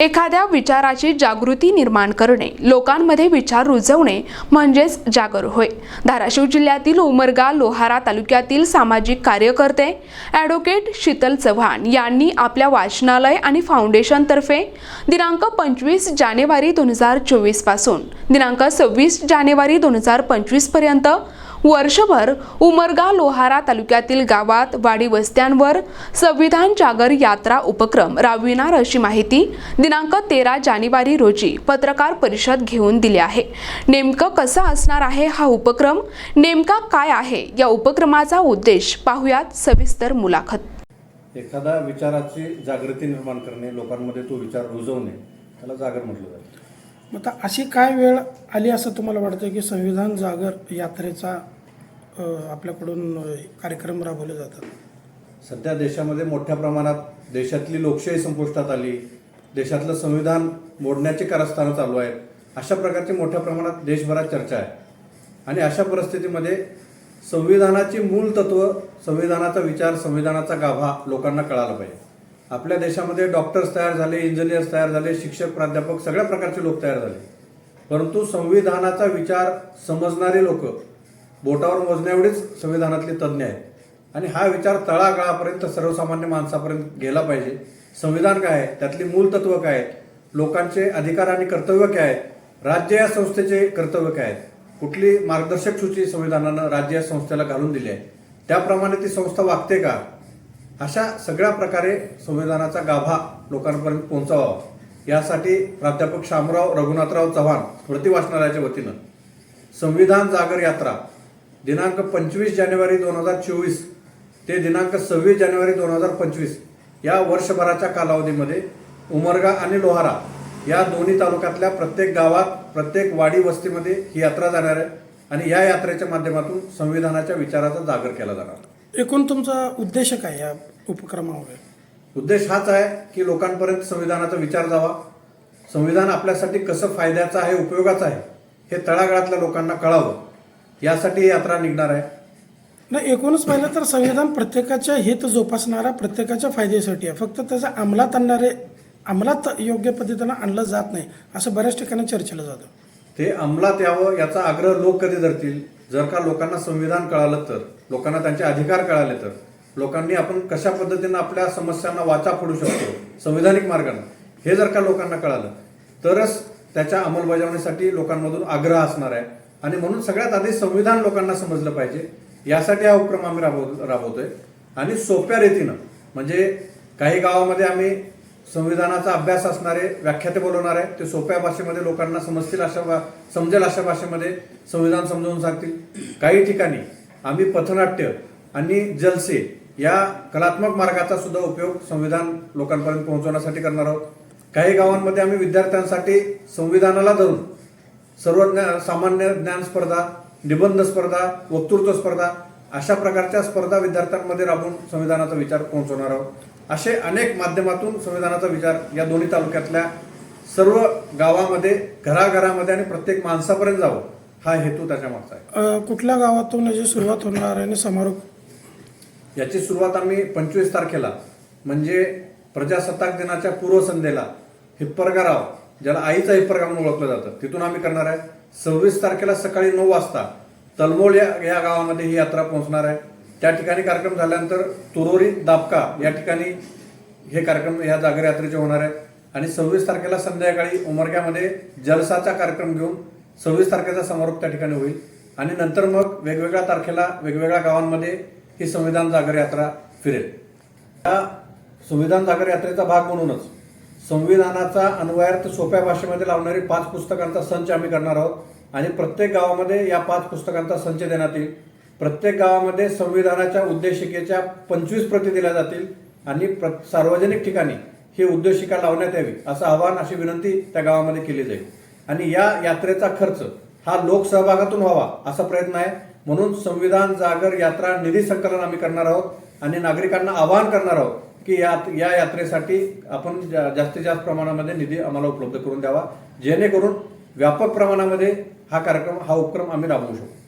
एखाद्या विचाराची जागृती निर्माण करणे लोकांमध्ये विचार रुजवणे म्हणजेच जागर होय. धाराशिव जिल्ह्यातील उमरगा लोहारा तालुक्यातील सामाजिक कार्यकर्ते ॲडव्होकेट शीतल चव्हाण यांनी आपल्या वाचनालय आणि फाउंडेशनतर्फे दिनांक पंचवीस जानेवारी दोन हजार चोवीसपासून दिनांक सव्वीस जानेवारी दोन हजार पंचवीसपर्यंत पर्यंत वर्षभर उमरगा लोहारा तालुक्यातील गावात वाडी वस्त्यांवर संविधान जागर यात्रा उपक्रम राबविणार अशी माहिती दिनांक तेरा जानेवारी रोजी पत्रकार परिषद घेऊन दिली आहे. नेमकं कसं असणार आहे हा उपक्रम? नेमका काय आहे? या उपक्रमाचा उद्देश पाहुयात सविस्तर मुलाखत. एखादा विचाराची जागृती निर्माण करणे लोकांमध्ये तो विचार रुजवणे त्याला जागर म्हटलं जातं. मग आता अशी काय वेळ आली असं तुम्हाला वाटतं की संविधान जागर यात्रेचा आपल्याकडून कार्यक्रम राबवले जातात. सध्या देशामध्ये मोठ्या प्रमाणात देशातली लोकशाही संपुष्टात आली. देशातलं संविधान मोडण्याचे कारस्थानं चालू आहेत. अशा प्रकारची मोठ्या प्रमाणात देशभरात चर्चा आहे. आणि अशा परिस्थितीमध्ये संविधानाची मूळ तत्व संविधानाचा विचार संविधानाचा गाभा लोकांना कळाला पाहिजे. आपल्या देशामध्ये डॉक्टर्स तयार झाले इंजिनियर्स तयार झाले शिक्षक प्राध्यापक सगळ्या प्रकारचे लोक तयार झाले. परंतु संविधानाचा विचार समजणारे लोक बोटावर मोजण्याएवढेच संविधानातले तज्ज्ञ आहेत. आणि हा विचार तळागाळापर्यंत सर्वसामान्य माणसापर्यंत गेला पाहिजे. संविधान काय आहे? त्यातली मूल तत्व काय आहेत लोकांचे अधिकार आणि कर्तव्य काय आहेत राज्य या संस्थेचे कर्तव्य काय आहेत कुठली मार्गदर्शक सूची संविधानानं राज्य या संस्थेला घालून दिली आहे? त्याप्रमाणे ती संस्था वागते का? अशा सगळ्या प्रकारे संविधानाचा गाभा लोकांपर्यंत पोहोचावा. यासाठी प्राध्यापक शामराव रघुनाथराव चव्हाण स्मृती वाचनालयाच्या वतीनं संविधान जागर यात्रा दिनांक पंचवीस जानेवारी दोन हजार चोवीस ते दिनांक सव्वीस जानेवारी दोन हजार पंचवीस या वर्षभराच्या कालावधीमध्ये उमरगा आणि लोहारा या दोन्ही तालुक्यातल्या प्रत्येक गावात प्रत्येक वाडी वस्तीमध्ये ही यात्रा जाणार आहे आणि या यात्रेच्या माध्यमातून संविधानाच्या विचाराचा जागर केला जाणार. एकूण तुमचा उद्देश काय या उपक्रमामध्ये उद्देश हाच आहे की लोकांपर्यंत संविधानाचा विचार जावा. संविधान आपल्यासाठी कसं फायद्याचं आहे उपयोगाचं आहे हे तळागाळातल्या लोकांना कळावं. यासाठी यात्रा निघणार आहे. नाही एकूणच पाहिलं तर संविधान प्रत्येकाच्या हित जोपासणारा प्रत्येकाच्या फायद्यासाठी आहे. फक्त त्याचा अंमलात आणणारे अंमलात योग्य पद्धतीनं आणलं जात नाही असं बऱ्याच ठिकाणी चर्चेला जातं. ते अंमलात यावं याचा आग्रह लोक कधी धरतील? जर का लोकांना संविधान कळालं तर लोकांना त्यांचे अधिकार कळाले तर लोकांनी आपण कशा पद्धतीनं आपल्या समस्यांना वाचा फोडू शकतो? संविधानिक मार्गाने. हे जर का लोकांना कळालं तरच त्याच्या अंमलबजावणीसाठी लोकांमधून आग्रह असणार आहे. आणि म्हणून सगळ्यात आधी संविधान लोकांना समजलं पाहिजे. यासाठी हा उपक्रम आम्ही राबव राबवतोय. आणि सोप्या रीतीनं म्हणजे काही गावामध्ये आम्ही संविधानाचा अभ्यास असणारे व्याख्याते बोलवणार आहे ते सोप्या भाषेमध्ये लोकांना समजतील अशा भा- समजेल अशा भाषेमध्ये संविधान समजावून सांगतील. काही ठिकाणी आम्ही पथनाट्य आणि जलसे या कलात्मक मार्गाचा सुद्धा उपयोग संविधान लोकांपर्यंत पोहोचवण्यासाठी करणार आहोत. काही गावांमध्ये आम्ही विद्यार्थ्यांसाठी संविधानाला धरून सर्व ज्ञा- सामान्य ज्ञान स्पर्धा निबंध स्पर्धा वक्तृत्व स्पर्धा अशा प्रकारच्या स्पर्धा विद्यार्थ्यांमध्ये राबवून संविधानाचा विचार पोहोचवणार आहोत. असे अनेक माध्यमातून संविधानाचा विचार या दोन्ही तालुक्यातल्या सर्व गावामध्ये घराघरामध्ये आणि प्रत्येक माणसापर्यंत जावं हा हेतू त्याच्या मागचा आहे. कुठल्या गावातून याची सुरुवात होणार आहे आणि समारोप? याची सुरुवात आम्ही पंचवीस तारखेला म्हणजे प्रजासत्ताक दिनाच्या पूर्वसंध्येला हिप्परगा राव ज्याला आईचा हिप्परगा म्हणून ओळखलं जातं. तिथून आम्ही करणार आहे. सव्वीस तारखेला सकाळी नऊ वाजता तलमोल या या गावामध्ये ही यात्रा पोहोचणार आहे. त्या ठिकाणी कार्यक्रम झाल्यानंतर तुरोरी दापका या ठिकाणी हे कार्यक्रम या जागर यात्रेचे होणार आहे. आणि सव्वीस तारखेला संध्याकाळी उमरग्यामध्ये जलसाचा कार्यक्रम घेऊन सव्वीस तारखेचा समारोप त्या ठिकाणी होईल. आणि नंतर मग वेगवेगळ्या तारखेला वेगवेगळ्या गावांमध्ये ही संविधान जागर यात्रा फिरेल. या संविधान जागर यात्रेचा भाग म्हणूनच संविधानाचा अन्वयार्थ सोप्या भाषेमध्ये लावणारी पाच पुस्तकांचा संच आम्ही करणार आहोत. आणि प्रत्येक गावामध्ये या पाच पुस्तकांचा संच देण्यात येईल. प्रत्येक गावामध्ये संविधानाच्या उद्देशिकेच्या पंचवीस प्रती दिल्या जातील आणि प्र सार्वजनिक ठिकाणी ही उद्देशिका लावण्यात यावी असं आवाहन अशी विनंती त्या गावामध्ये केली जाईल. आणि या यात्रेचा खर्च हा लोकसहभागातून व्हावा असा प्रयत्न आहे. म्हणून संविधान जागर यात्रा निधी संकलन आम्ही करणार आहोत आणि नागरिकांना आवाहन करणार आहोत की या या यात्रेसाठी आपण जा- जास्तीत जास्त प्रमाणामध्ये निधी आम्हाला उपलब्ध करून द्यावा. जेणेकरून व्यापक प्रमाणामध्ये हा कार्यक्रम हा उपक्रम आम्ही राबवू शकतो